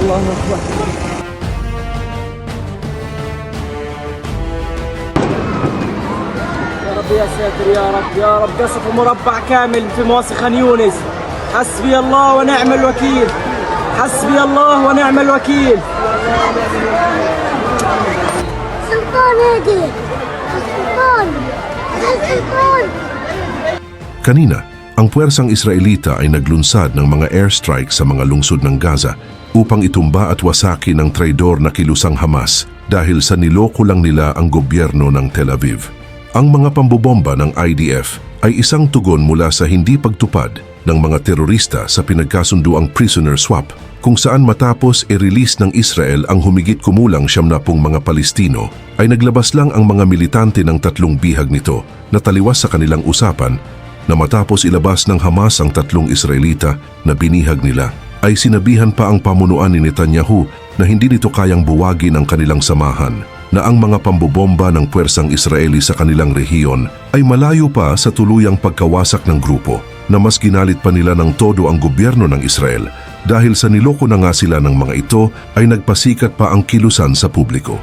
الله أكبر يا رب يا ساتر يا رب يا رب قصف مربع كامل في مواصي خان يونس حسبي الله ونعم الوكيل حسبي الله ونعم الوكيل السلطان هادي السلطان السلطان Kanina, ang puwersang Israelita ay naglunsad ng mga airstrike sa mga lungsod ng Gaza upang itumba at wasakin ang traidor na kilusang Hamas dahil sa niloko lang nila ang gobyerno ng Tel Aviv. Ang mga pambobomba ng IDF ay isang tugon mula sa hindi pagtupad ng mga terorista sa pinagkasunduang prisoner swap kung saan matapos i-release ng Israel ang humigit kumulang siyam na pong mga Palestino ay naglabas lang ang mga militante ng tatlong bihag nito na taliwas sa kanilang usapan na matapos ilabas ng Hamas ang tatlong Israelita na binihag nila, ay sinabihan pa ang pamunuan ni Netanyahu na hindi nito kayang buwagin ang kanilang samahan, na ang mga pambobomba ng puwersang Israeli sa kanilang rehiyon ay malayo pa sa tuluyang pagkawasak ng grupo, na mas ginalit pa nila ng todo ang gobyerno ng Israel dahil sa niloko na nga sila ng mga ito ay nagpasikat pa ang kilusan sa publiko.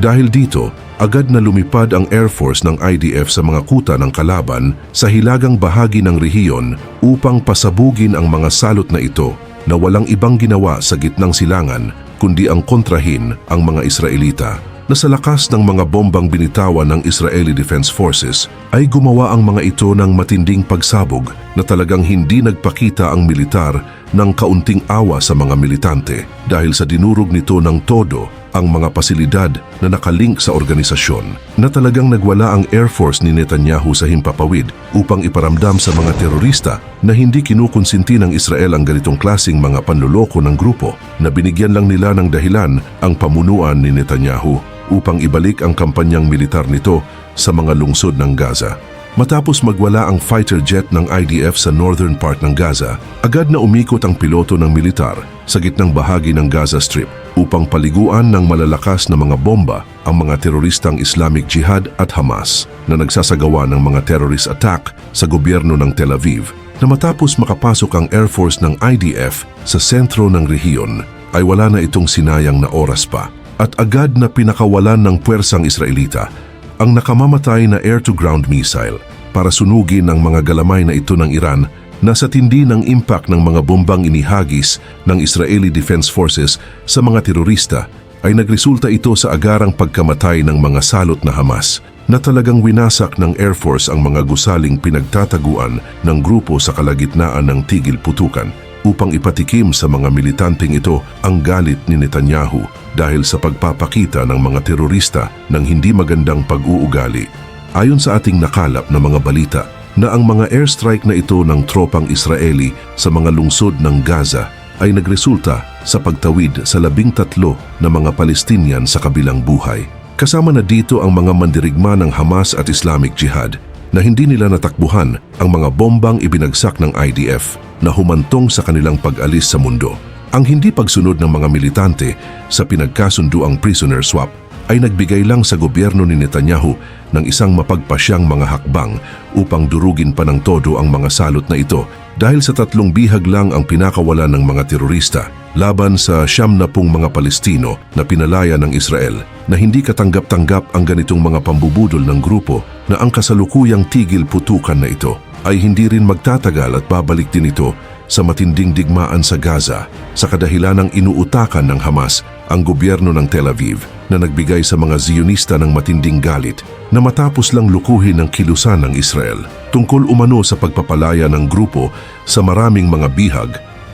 Dahil dito, agad na lumipad ang Air Force ng IDF sa mga kuta ng kalaban sa hilagang bahagi ng rehiyon upang pasabugin ang mga salot na ito na walang ibang ginawa sa gitnang silangan kundi ang kontrahin ang mga Israelita na sa lakas ng mga bombang binitawan ng Israeli Defense Forces ay gumawa ang mga ito ng matinding pagsabog na talagang hindi nagpakita ang militar ng kaunting awa sa mga militante dahil sa dinurog nito ng todo ang mga pasilidad na nakalink sa organisasyon na talagang nagwala ang Air Force ni Netanyahu sa himpapawid upang iparamdam sa mga terorista na hindi kinukonsinti ng Israel ang ganitong klasing mga panluloko ng grupo na binigyan lang nila ng dahilan ang pamunuan ni Netanyahu upang ibalik ang kampanyang militar nito sa mga lungsod ng Gaza. Matapos magwala ang fighter jet ng IDF sa northern part ng Gaza, agad na umikot ang piloto ng militar sa gitnang bahagi ng Gaza Strip upang paliguan ng malalakas na mga bomba ang mga teroristang Islamic Jihad at Hamas na nagsasagawa ng mga terrorist attack sa gobyerno ng Tel Aviv na matapos makapasok ang Air Force ng IDF sa sentro ng rehiyon ay wala na itong sinayang na oras pa at agad na pinakawalan ng puwersang Israelita ang nakamamatay na air-to-ground missile para sunugin ang mga galamay na ito ng Iran na sa tindi ng impact ng mga bombang inihagis ng Israeli Defense Forces sa mga terorista ay nagresulta ito sa agarang pagkamatay ng mga salot na Hamas na talagang winasak ng Air Force ang mga gusaling pinagtataguan ng grupo sa kalagitnaan ng tigil putukan upang ipatikim sa mga militanteng ito ang galit ni Netanyahu dahil sa pagpapakita ng mga terorista ng hindi magandang pag-uugali. Ayon sa ating nakalap na mga balita, na ang mga airstrike na ito ng tropang Israeli sa mga lungsod ng Gaza ay nagresulta sa pagtawid sa labing tatlo na mga Palestinian sa kabilang buhay. Kasama na dito ang mga mandirigma ng Hamas at Islamic Jihad na hindi nila natakbuhan ang mga bombang ibinagsak ng IDF na humantong sa kanilang pag-alis sa mundo. Ang hindi pagsunod ng mga militante sa pinagkasunduang prisoner swap ay nagbigay lang sa gobyerno ni Netanyahu ng isang mapagpasyang mga hakbang upang durugin pa ng todo ang mga salot na ito dahil sa tatlong bihag lang ang pinakawalan ng mga terorista laban sa siyam na pong mga Palestino na pinalaya ng Israel na hindi katanggap-tanggap ang ganitong mga pambubudol ng grupo na ang kasalukuyang tigil putukan na ito ay hindi rin magtatagal at babalik din ito sa matinding digmaan sa Gaza sa kadahilanang inuutakan ng Hamas ang gobyerno ng Tel Aviv na nagbigay sa mga Zionista ng matinding galit na matapos lang lukuhin ng kilusan ng Israel. Tungkol umano sa pagpapalaya ng grupo sa maraming mga bihag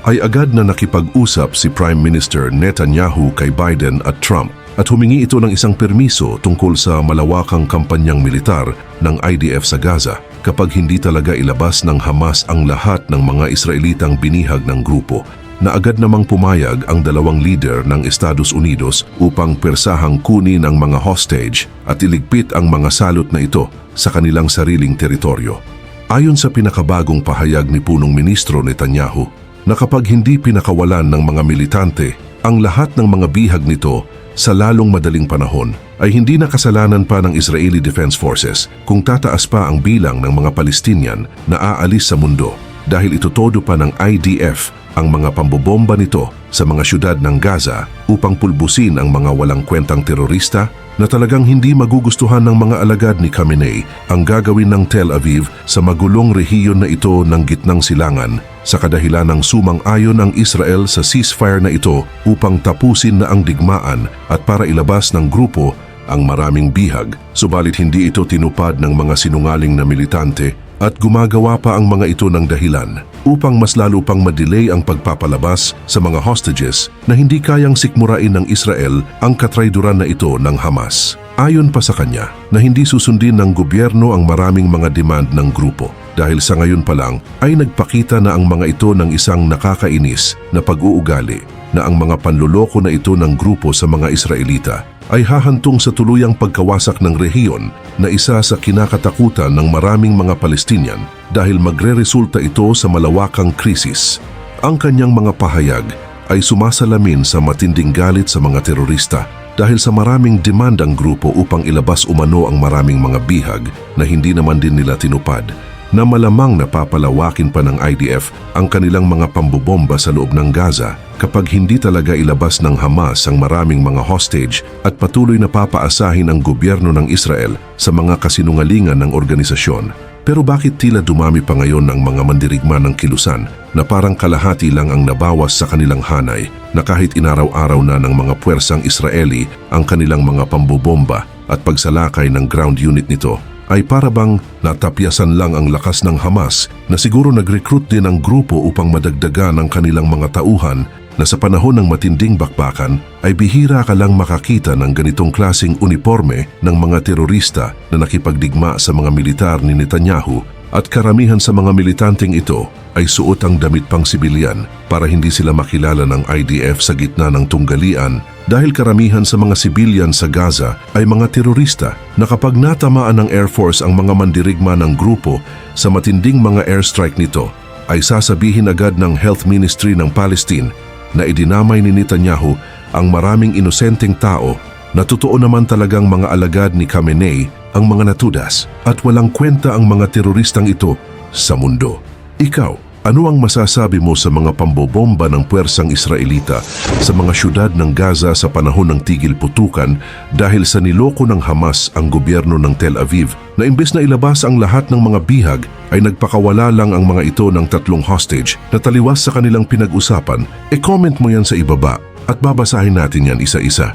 ay agad na nakipag-usap si Prime Minister Netanyahu kay Biden at Trump. At humingi ito ng isang permiso tungkol sa malawakang kampanyang militar ng IDF sa Gaza kapag hindi talaga ilabas ng Hamas ang lahat ng mga Israelitang binihag ng grupo na agad namang pumayag ang dalawang leader ng Estados Unidos upang persahang kunin ang mga hostage at iligpit ang mga salot na ito sa kanilang sariling teritoryo. Ayon sa pinakabagong pahayag ni Punong Ministro Netanyahu, na kapag hindi pinakawalan ng mga militante ang lahat ng mga bihag nito sa lalong madaling panahon ay hindi na kasalanan pa ng Israeli Defense Forces kung tataas pa ang bilang ng mga Palestinian na aalis sa mundo dahil itutodo pa ng IDF ang mga pambobomba nito sa mga syudad ng Gaza upang pulbusin ang mga walang kwentang terorista na talagang hindi magugustuhan ng mga alagad ni Khamenei ang gagawin ng Tel Aviv sa magulong rehiyon na ito ng gitnang silangan sa kadahilan ng sumang-ayon ang Israel sa ceasefire na ito upang tapusin na ang digmaan at para ilabas ng grupo ang maraming bihag, subalit hindi ito tinupad ng mga sinungaling na militante at gumagawa pa ang mga ito ng dahilan upang mas lalo pang madelay ang pagpapalabas sa mga hostages na hindi kayang sikmurain ng Israel ang katrayduran na ito ng Hamas. Ayon pa sa kanya na hindi susundin ng gobyerno ang maraming mga demand ng grupo dahil sa ngayon pa lang ay nagpakita na ang mga ito ng isang nakakainis na pag-uugali na ang mga panluloko na ito ng grupo sa mga Israelita ay hahantong sa tuluyang pagkawasak ng rehiyon na isa sa kinakatakutan ng maraming mga Palestinian dahil magre-resulta ito sa malawakang krisis. Ang kanyang mga pahayag ay sumasalamin sa matinding galit sa mga terorista dahil sa maraming demand ang grupo upang ilabas umano ang maraming mga bihag na hindi naman din nila tinupad na malamang napapalawakin pa ng IDF ang kanilang mga pambobomba sa loob ng Gaza kapag hindi talaga ilabas ng Hamas ang maraming mga hostage at patuloy na papaasahin ang gobyerno ng Israel sa mga kasinungalingan ng organisasyon. Pero bakit tila dumami pa ngayon ang mga mandirigma ng kilusan na parang kalahati lang ang nabawas sa kanilang hanay na kahit inaraw-araw na ng mga puwersang Israeli ang kanilang mga pambobomba at pagsalakay ng ground unit nito ay para bang natapyasan lang ang lakas ng Hamas na siguro nag-recruit din ang grupo upang madagdagan ang kanilang mga tauhan na sa panahon ng matinding bakbakan ay bihira ka lang makakita ng ganitong klasing uniforme ng mga terorista na nakipagdigma sa mga militar ni Netanyahu at karamihan sa mga militanteng ito ay suot ang damit pang sibilyan para hindi sila makilala ng IDF sa gitna ng tunggalian dahil karamihan sa mga sibilyan sa Gaza ay mga terorista na kapag natamaan ng Air Force ang mga mandirigma ng grupo sa matinding mga airstrike nito ay sasabihin agad ng Health Ministry ng Palestine na idinamay ni Netanyahu ang maraming inosenteng tao na totoo naman talagang mga alagad ni Khamenei ang mga natudas at walang kwenta ang mga teroristang ito sa mundo. Ikaw, ano ang masasabi mo sa mga pambobomba ng puwersang Israelita sa mga syudad ng Gaza sa panahon ng tigil putukan dahil sa niloko ng Hamas ang gobyerno ng Tel Aviv na imbes na ilabas ang lahat ng mga bihag ay nagpakawala lang ang mga ito ng tatlong hostage na taliwas sa kanilang pinag-usapan, e-comment mo yan sa ibaba at babasahin natin yan isa-isa.